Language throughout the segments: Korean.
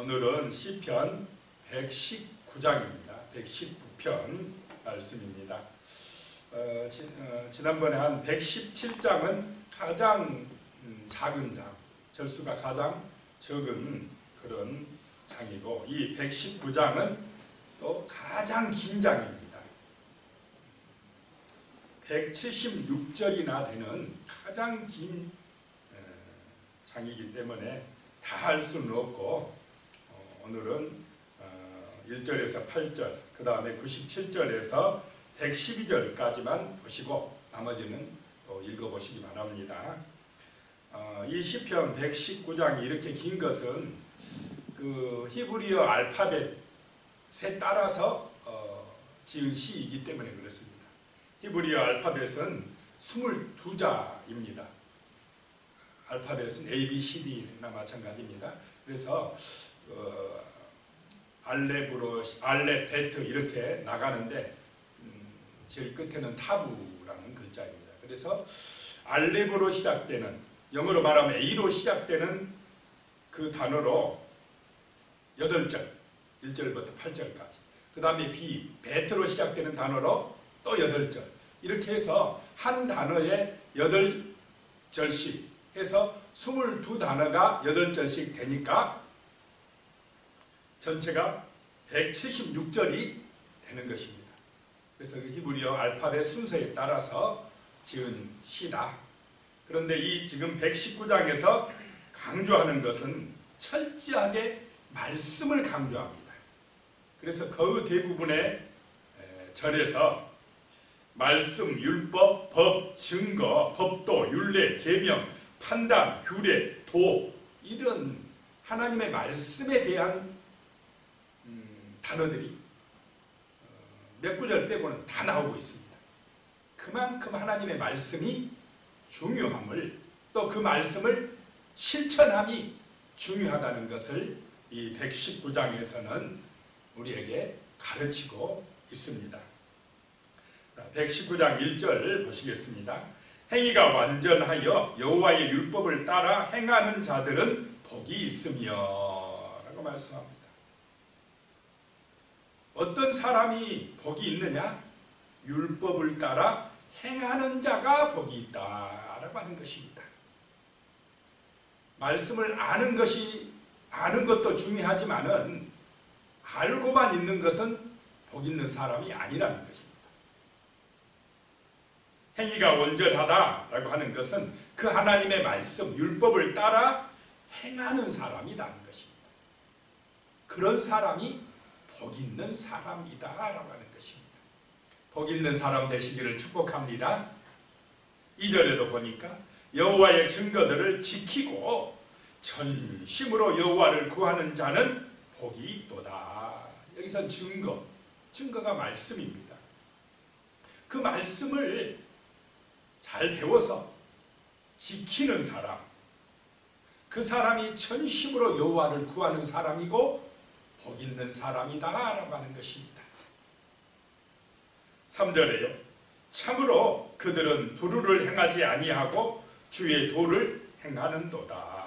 오늘은 시편 119장입니다. 119편 말씀입니다. 어, 지, 난번에 한 117장은 가장 음, 작은 장, 절수가 가장 적은 그런 장이고 이 119장은 또 가장 긴 장입니다. 176절이나 되는 가장 긴 에, 장이기 때문에 다 할 수는 없고 어, 오늘은 어, 1절에서 8절 그 다음에 97절에서 112절까지만 보시고 나머지는 또 읽어보시기 바랍니다. 어, 이 시편 119장이 이렇게 긴 것은 그 히브리어 알파벳에 따라서 어, 지은 시이기 때문에 그렇습니다. 히브리어 알파벳은 22자입니다. 알파벳은 A, B, C, D나 마찬가지입니다. 그래서 어, 알레브로, 알레베트 이렇게 나가는데 음, 제일 끝에는 타부라는 글자입니다. 그래서 알레브로 시작되는 영어로 말하면 A로 시작되는 그 단어로 8절, 1절부터 8절까지. 그 다음에 B, 베트로 시작되는 단어로 또 8절. 이렇게 해서 한 단어에 8절씩 해서 22단어가 8절씩 되니까 전체가 176절이 되는 것입니다. 그래서 그 히브리어 알파벳 순서에 따라서 지은 시다. 그런데 이 지금 119장에서 강조하는 것은 철저하게 말씀을 강조합니다. 그래서 거의 대부분의 에, 절에서 말씀, 율법, 법, 증거, 법도, 율례, 계명, 판단, 규례, 도 이런 하나님의 말씀에 대한 음, 단어들이 어, 몇 구절 빼고는 다 나오고 있습니다. 그만큼 하나님의 말씀이 중요함을 또 그 말씀을 실천함이 중요하다는 것을 이 119장에서는 우리에게 가르치고 있습니다. 119장 1절 보시겠습니다. 행위가 완전하여 여호와의 율법을 따라 행하는 자들은 복이 있으며 라고 말씀합니다. 어떤 사람이 복이 있느냐? 율법을 따라 행하는 자가 복이 있다라고 하는 것입니다. 말씀을 아는 것이 아는 것도 중요하지만은 알고만 있는 것은 복 있는 사람이 아니라는 것입니다. 행위가 온전하다라고 하는 것은 그 하나님의 말씀 율법을 따라 행하는 사람이라는 것입니다. 그런 사람이 복 있는 사람이다라고 하는 것입니다. 복 있는 사람 되시기를 축복합니다. 2절에도 보니까 여호와의 증거들을 지키고 전심으로 여호와를 구하는 자는 복이 있도다. 여기서 증거, 증거가 말씀입니다. 그 말씀을 잘 배워서 지키는 사람, 그 사람이 전심으로 여호와를 구하는 사람이고 복 있는 사람이다 라고 하는 것입니다. 3절에요. 참으로 그들은 불의를 행하지 아니하고 주의 도를 행하는도다.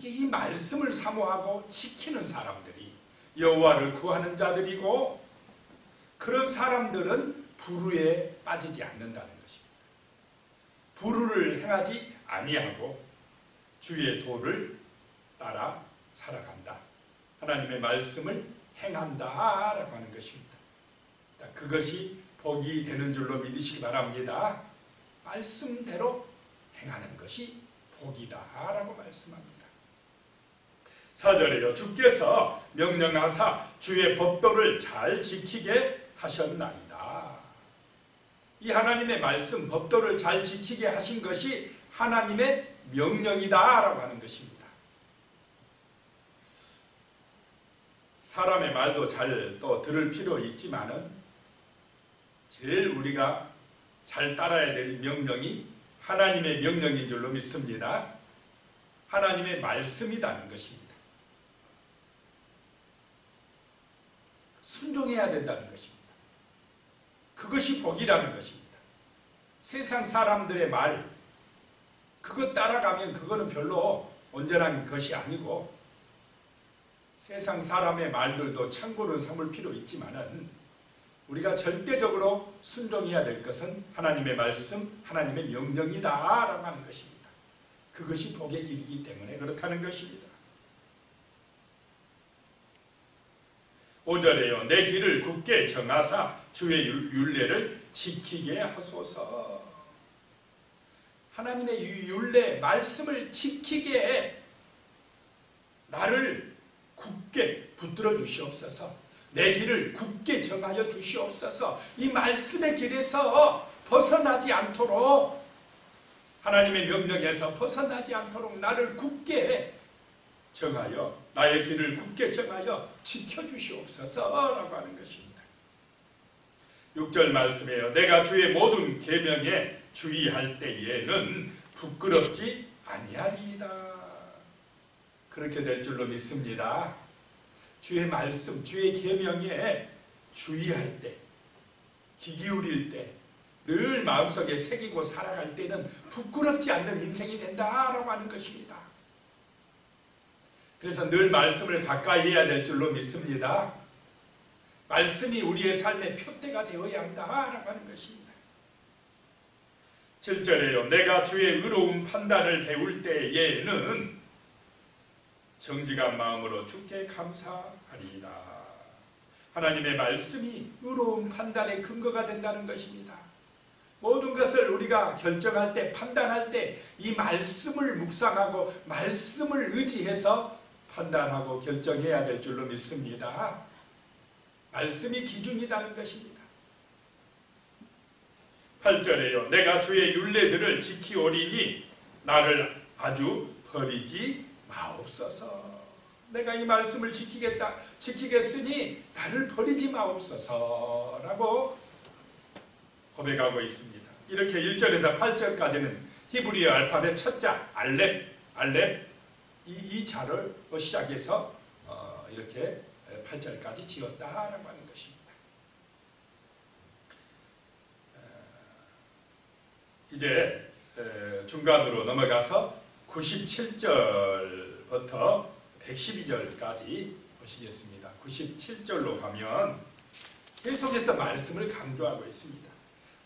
이 말씀을 사모하고 지키는 사람들이 여호와를 구하는 자들이고 그런 사람들은 불의에 빠지지 않는다는 것입니다. 불의를 행하지 아니하고 주의 도를 따라 살아간다. 하나님의 말씀을 행한다라고 하는 것입니다. 그것이 복이 되는 줄로 믿으시기 바랍니다. 말씀대로 행하는 것이 복이다라고 말씀합니다. 사절에요. 주께서 명령하사 주의 법도를 잘 지키게 하셨나이다. 이 하나님의 말씀 법도를 잘 지키게 하신 것이 하나님의 명령이다라고 하는 것입니다. 사람의 말도 잘 또 들을 필요 있지만은 제일 우리가 잘 따라야 될 명령이 하나님의 명령인 줄로 믿습니다. 하나님의 말씀이라는 것입니다. 순종해야 된다는 것입니다. 그것이 복이라는 것입니다. 세상 사람들의 말, 그것 따라가면 그거는 별로 온전한 것이 아니고 세상 사람의 말들도 참고로 삼을 필요 있지만은 우리가 절대적으로 순종해야 될 것은 하나님의 말씀, 하나님의 명령이다라고 하는 것입니다. 그것이 복의 길이기 때문에 그렇다는 것입니다. 5절에요. 내 길을 굳게 정하사 주의 율- 율례를 지키게 하소서. 하나님의 이 율례 말씀을 지키게 나를 굳게 붙들어 주시옵소서. 내 길을 굳게 정하여 주시옵소서. 이 말씀의 길에서 벗어나지 않도록 하나님의 명령에서 벗어나지 않도록 나를 굳게 정하여 나의 길을 굳게 정하여 지켜 주시옵소서라고 하는 것입니다. 6절 말씀에요. 내가 주의 모든 계명에 주의할 때에는 부끄럽지 아니하리이다. 그렇게 될 줄로 믿습니다. 주의 말씀, 주의 계명에 주의할 때, 귀 기울일 때, 늘 마음속에 새기고 살아갈 때는 부끄럽지 않는 인생이 된다라고 하는 것입니다. 그래서 늘 말씀을 가까이 해야 될 줄로 믿습니다. 말씀이 우리의 삶의 표대가 되어야 한다라고 하는 것입니다. 7절에요. 내가 주의 의로운 판단을 배울 때에는 정직한 마음으로 주께 감사하리이다. 하나님의 말씀이 의로운 판단의 근거가 된다는 것입니다. 모든 것을 우리가 결정할 때, 판단할 때 이 말씀을 묵상하고 말씀을 의지해서 판단하고 결정해야 될 줄로 믿습니다. 말씀이 기준이라는 것입니다. 8절에요. 내가 주의 율례들을 지키오리니 나를 아주 버리지 마옵소서. 내가 이 말씀을 지키겠다, 지키겠으니 나를 버리지 마옵소서 라고 고백하고 있습니다. 이렇게 1절에서 8절까지는 히브리어 알파벳 첫자 알렙, 알렙 이, 이 자를 시작해서 어, 이렇게 8절까지 지었다라고 하는 것입니다. 이제 중간으로 넘어가서 97절부터 112절까지 보시겠습니다. 97절로 가면 계속해서 말씀을 강조하고 있습니다.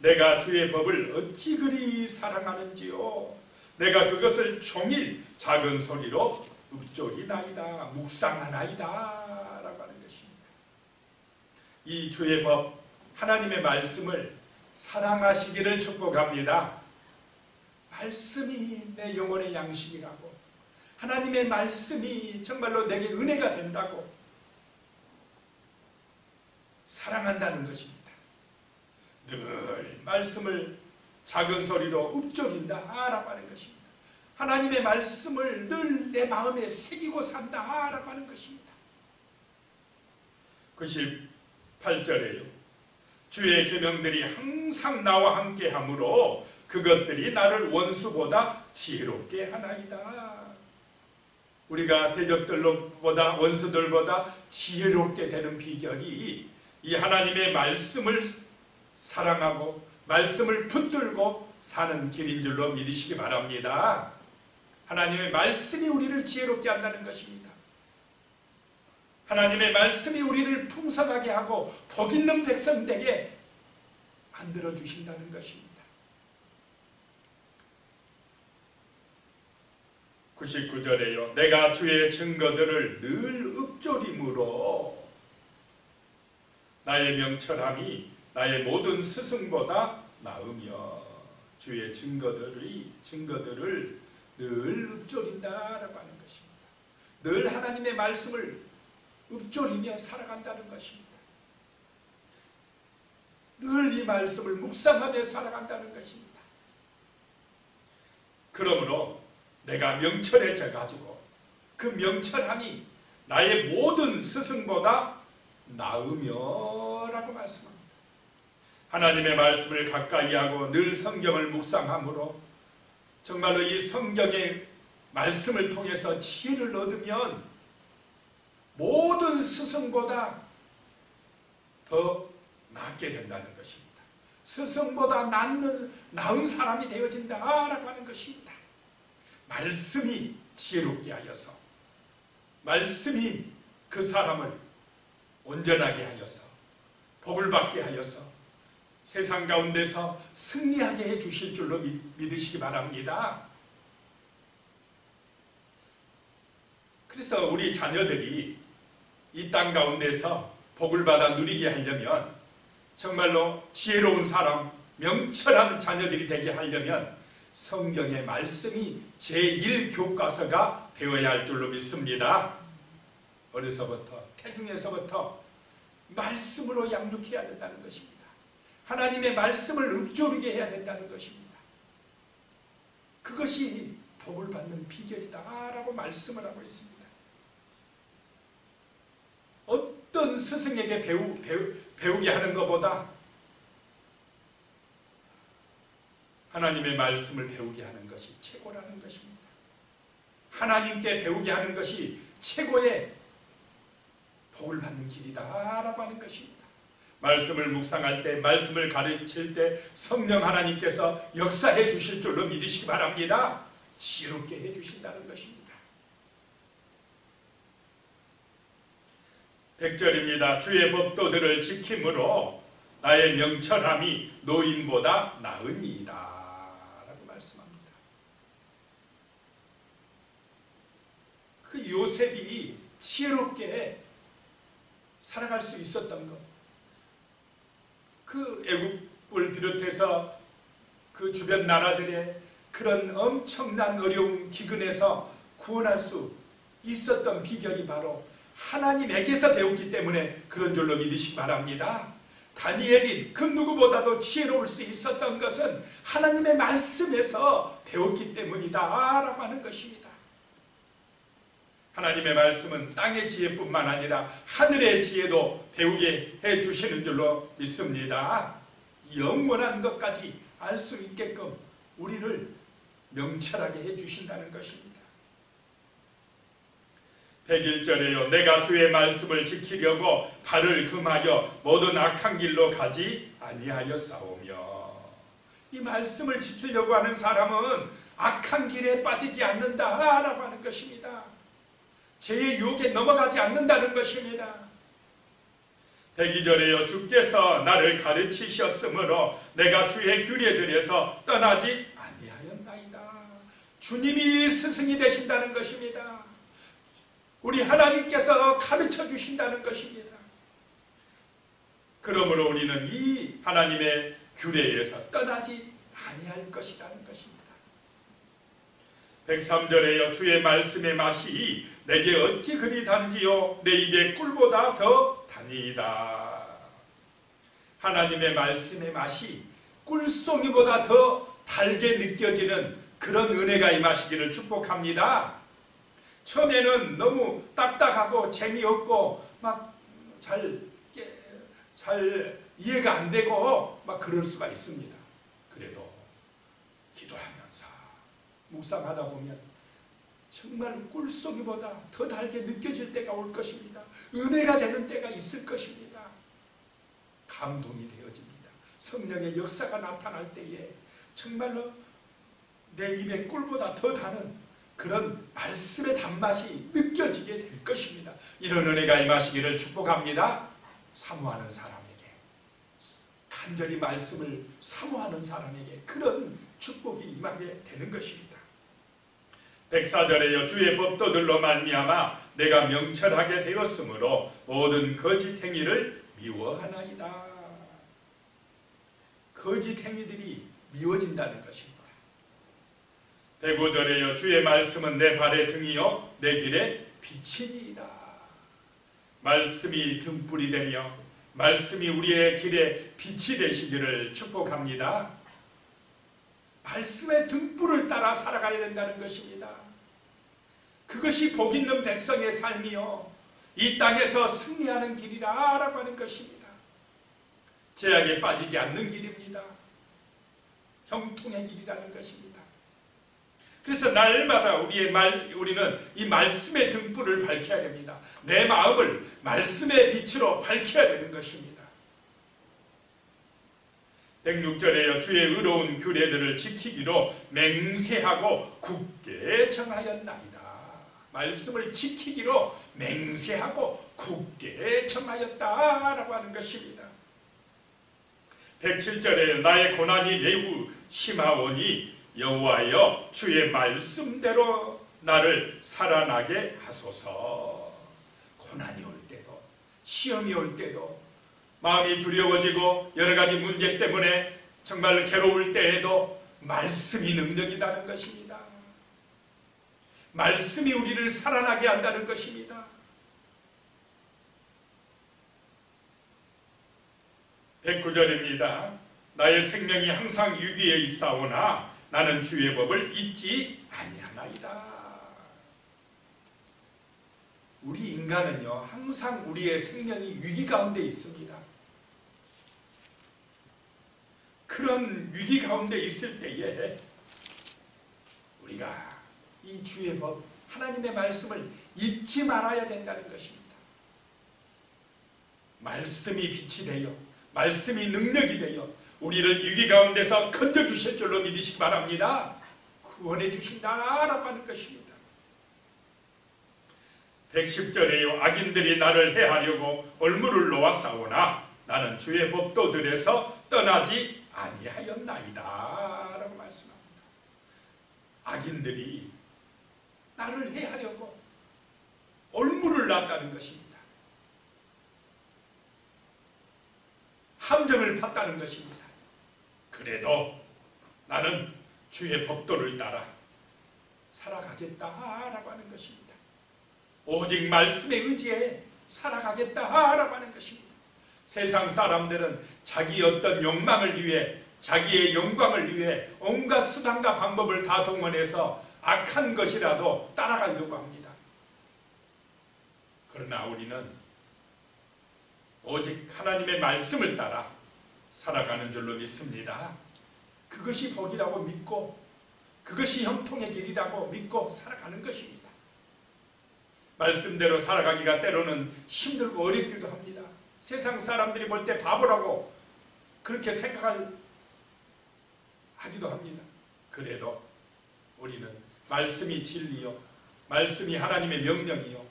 내가 주의 법을 어찌 그리 사랑하는지요. 내가 그것을 종일 작은 소리로 읊조리나이다. 묵상하나이다. 라고 하는 것입니다. 이 주의 법, 하나님의 말씀을 사랑하시기를 축복합니다. 말씀이 내 영혼의 양식이라고 하나님의 말씀이 정말로 내게 은혜가 된다고 사랑한다는 것입니다. 늘 말씀을 작은 소리로 읊조린다라고 하는 것입니다. 하나님의 말씀을 늘 내 마음에 새기고 산다라고 하는 것입니다. 98절에요. 주의 계명들이 항상 나와 함께 하므로 그것들이 나를 원수보다 지혜롭게 하나이다. 우리가 대적들보다 원수들보다 지혜롭게 되는 비결이 이 하나님의 말씀을 사랑하고 말씀을 붙들고 사는 길인 줄로 믿으시기 바랍니다. 하나님의 말씀이 우리를 지혜롭게 한다는 것입니다. 하나님의 말씀이 우리를 풍성하게 하고 복 있는 백성 되게 만들어 주신다는 것입니다. 99절에요. 내가 주의 증거들을 늘 읊조림으로 나의 명철함이 나의 모든 스승보다 나으며 주의 증거들이 증거들을 늘 읊조린다라고 하는 것입니다. 늘 하나님의 말씀을 읊조리며 살아간다는 것입니다. 늘 이 말씀을 묵상하며 살아간다는 것입니다. 그러므로 내가 명철해져 가지고 그 명철함이 나의 모든 스승보다 나으며라고 말씀합니다. 하나님의 말씀을 가까이 하고 늘 성경을 묵상함으로 정말로 이 성경의 말씀을 통해서 지혜를 얻으면 모든 스승보다 더 낫게 된다는 것입니다. 스승보다 낫는, 나은 사람이 되어진다라고 하는 것입니다. 말씀이 지혜롭게 하여서 말씀이 그 사람을 온전하게 하여서 복을 받게 하여서 세상 가운데서 승리하게 해 주실 줄로 믿, 믿으시기 바랍니다. 그래서 우리 자녀들이 이 땅 가운데서 복을 받아 누리게 하려면 정말로 지혜로운 사람, 명철한 자녀들이 되게 하려면 성경의 말씀이 제1교과서가 되어야 할 줄로 믿습니다. 어려서부터, 태중에서부터 말씀으로 양육해야 된다는 것입니다. 하나님의 말씀을 읊조리게 해야 된다는 것입니다. 그것이 복을 받는 비결이다라고 말씀을 하고 있습니다. 어떤 스승에게 배우, 배우, 배우게 하는 것보다 하나님의 말씀을 배우게 하는 것이 최고라는 것입니다. 하나님께 배우게 하는 것이 최고의 복을 받는 길이다라고 하는 것입니다. 말씀을 묵상할 때, 말씀을 가르칠 때 성령 하나님께서 역사해 주실 줄로 믿으시기 바랍니다. 지혜롭게 해 주신다는 것입니다. 백절입니다. 주의 법도들을 지킴으로 나의 명철함이 노인보다 나으니이다. 라고 말씀합니다. 그 요셉이 지혜롭게 살아갈 수 있었던 것. 그 애국을 비롯해서 그 주변 나라들의 그런 엄청난 어려운 기근에서 구원할 수 있었던 비결이 바로 하나님에게서 배웠기 때문에 그런 줄로 믿으시기 바랍니다. 다니엘이 그 누구보다도 지혜로울 수 있었던 것은 하나님의 말씀에서 배웠기 때문이다 라고 하는 것입니다. 하나님의 말씀은 땅의 지혜뿐만 아니라 하늘의 지혜도 배우게 해 주시는 줄로 믿습니다. 영원한 것까지 알 수 있게끔 우리를 명철하게 해 주신다는 것입니다. 101절에요. 내가 주의 말씀을 지키려고 발을 금하여 모든 악한 길로 가지 아니하여 싸우며 이 말씀을 지키려고 하는 사람은 악한 길에 빠지지 않는다라고 하는 것입니다. 죄의 유혹에 넘어가지 않는다는 것입니다. 102절에요. 주께서 나를 가르치셨으므로 내가 주의 규례들에서 떠나지 아니하였나이다. 주님이 스승이 되신다는 것입니다. 우리 하나님께서 가르쳐 주신다는 것입니다. 그러므로 우리는 이 하나님의 규례에서 떠나지 아니할 것이라는 것입니다. 103절에요. 주의 말씀의 맛이 내게 어찌 그리 단지요 내 입에 꿀보다 더 다니이다. 하나님의 말씀의 맛이 꿀송이보다 더 달게 느껴지는 그런 은혜가 임하시기를 축복합니다. 처음에는 너무 딱딱하고 재미없고 막잘잘 이해가 안 되고 막 그럴 수가 있습니다. 그래도 기도하면서 묵상하다 보면 정말 꿀송이보다 더 달게 느껴질 때가 올 것입니다. 은혜가 되는 때가 있을 것입니다. 감동이 되어집니다. 성령의 역사가 나타날 때에 정말로 내 입에 꿀보다 더 다는 그런 말씀의 단맛이 느껴지게 될 것입니다. 이런 은혜가 임하시기를 축복합니다. 사모하는 사람에게 간절히 말씀을 사모하는 사람에게 그런 축복이 임하게 되는 것입니다. 백사절에여 주의 법도들로 말미암아 내가 명철하게 되었으므로 모든 거짓 행위를 미워하나이다. 거짓 행위들이 미워진다는 것입니다. 백오절에여 주의 말씀은 내 발의 등이요 내 길의 빛이니이다. 말씀이 등불이 되며 말씀이 우리의 길에 빛이 되시기를 축복합니다. 말씀의 등불을 따라 살아가야 된다는 것입니다. 그것이 복 있는 백성의 삶이요. 이 땅에서 승리하는 길이라 라고 하는 것입니다. 제약에 빠지지 않는 길입니다. 형통의 길이라는 것입니다. 그래서 날마다 우리의 말, 우리는 이 말씀의 등불을 밝혀야 됩니다. 내 마음을 말씀의 빛으로 밝혀야 되는 것입니다. 106절에요. 주의 의로운 규례들을 지키기로 맹세하고 굳게 정하였나이다. 말씀을 지키기로 맹세하고 굳게 청하였다라고 하는 것입니다. 107절에 나의 고난이 매우 심하오니 여호와여 주의 말씀대로 나를 살아나게 하소서. 고난이 올 때도 시험이 올 때도 마음이 두려워지고 여러 가지 문제 때문에 정말 괴로울 때에도 말씀이 능력이라는 것입니다. 말씀이 우리를 살아나게 한다는 것입니다. 109절입니다. 나의 생명이 항상 유기에 있사오나 나는 주의 법을 잊지 아니하나이다. 우리 인간은요 항상 우리의 생명이 위기 가운데 있습니다. 그런 위기 가운데 있을 때에 우리가 이 주의 법 하나님의 말씀을 잊지 말아야 된다는 것입니다. 말씀이 빛이 되어 말씀이 능력이 되어 우리를 위기 가운데서 건져 주실 줄로 믿으시기 바랍니다. 구원해 주신다라고 하는 것입니다. 110절에요. 악인들이 나를 해하려고 얼물을 놓아 싸우나 나는 주의 법도들에서 떠나지 아니하였나이다. 라고 말씀합니다. 악인들이 나를 해하려고 얼물을 놨다는 것입니다. 함정을 팠다는 것입니다. 그래도 나는 주의 법도를 따라 살아가겠다라고 하는 것입니다. 오직 말씀에 의지해 살아가겠다라고 하는 것입니다. 세상 사람들은 자기 어떤 욕망을 위해 자기의 영광을 위해 온갖 수단과 방법을 다 동원해서 악한 것이라도 따라가려고 합니다. 그러나 우리는 오직 하나님의 말씀을 따라 살아가는 줄로 믿습니다. 그것이 복이라고 믿고 그것이 형통의 길이라고 믿고 살아가는 것입니다. 말씀대로 살아가기가 때로는 힘들고 어렵기도 합니다. 세상 사람들이 볼 때 바보라고 그렇게 생각할 하기도 합니다. 그래도 우리는 말씀이 진리요, 말씀이 하나님의 명령이요,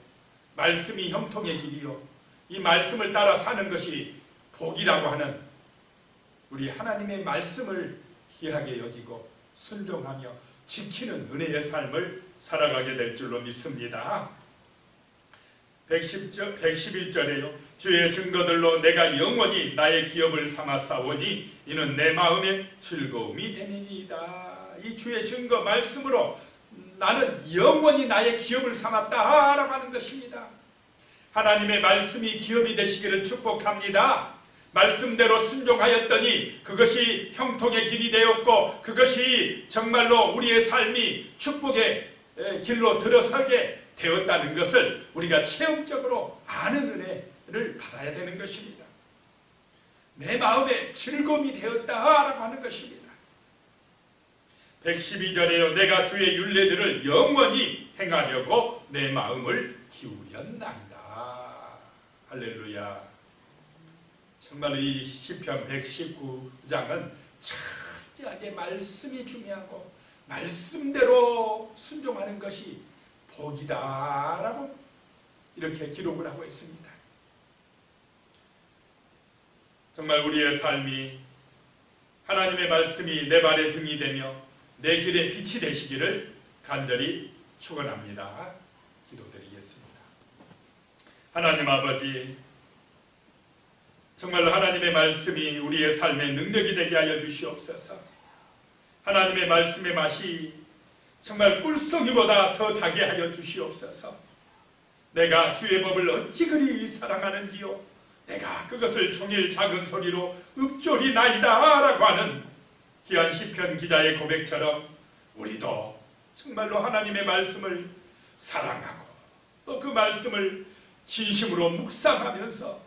말씀이 형통의 길이요, 이 말씀을 따라 사는 것이 복이라고 하는 우리 하나님의 말씀을 귀하게 여기고 순종하며 지키는 은혜의 삶을 살아가게 될 줄로 믿습니다. 110절, 111절에요. 주의 증거들로 내가 영원히 나의 기업을 삼았사오니 이는 내 마음의 즐거움이 되니이다. 이 주의 증거 말씀으로 나는 영원히 나의 기업을 삼았다라고 하는 것입니다. 하나님의 말씀이 기업이 되시기를 축복합니다. 말씀대로 순종하였더니 그것이 형통의 길이 되었고 그것이 정말로 우리의 삶이 축복의 길로 들어서게 되었다는 것을 우리가 체험적으로 아는 은혜 를 받아야 되는 것입니다. 내 마음에 즐거움이 되었다라고 하는 것입니다. 112절에요. 내가 주의 윤례들을 영원히 행하려고 내 마음을 기울였나이다. 할렐루야. 정말 이 시편 119장은 철저하게 말씀이 중요하고 말씀대로 순종하는 것이 복이다라고 이렇게 기록을 하고 있습니다. 정말 우리의 삶이 하나님의 말씀이 내 발의 등이 되며 내 길의 빛이 되시기를 간절히 축원합니다. 기도드리겠습니다. 하나님 아버지 정말로 하나님의 말씀이 우리의 삶의 능력이 되게 하여 주시옵소서. 하나님의 말씀의 맛이 정말 꿀송이보다 더 다게 하여 주시옵소서. 내가 주의 법을 어찌 그리 사랑하는지요. 내가 그것을 종일 작은 소리로 읊조리 나이다 라고 하는 귀한 시편 기자의 고백처럼 우리도 정말로 하나님의 말씀을 사랑하고 또 그 말씀을 진심으로 묵상하면서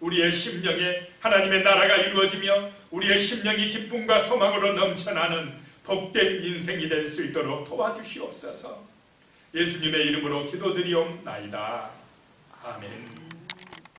우리의 심령에 하나님의 나라가 이루어지며 우리의 심령이 기쁨과 소망으로 넘쳐나는 복된 인생이 될 수 있도록 도와주시옵소서. 예수님의 이름으로 기도드리옵나이다. 아멘.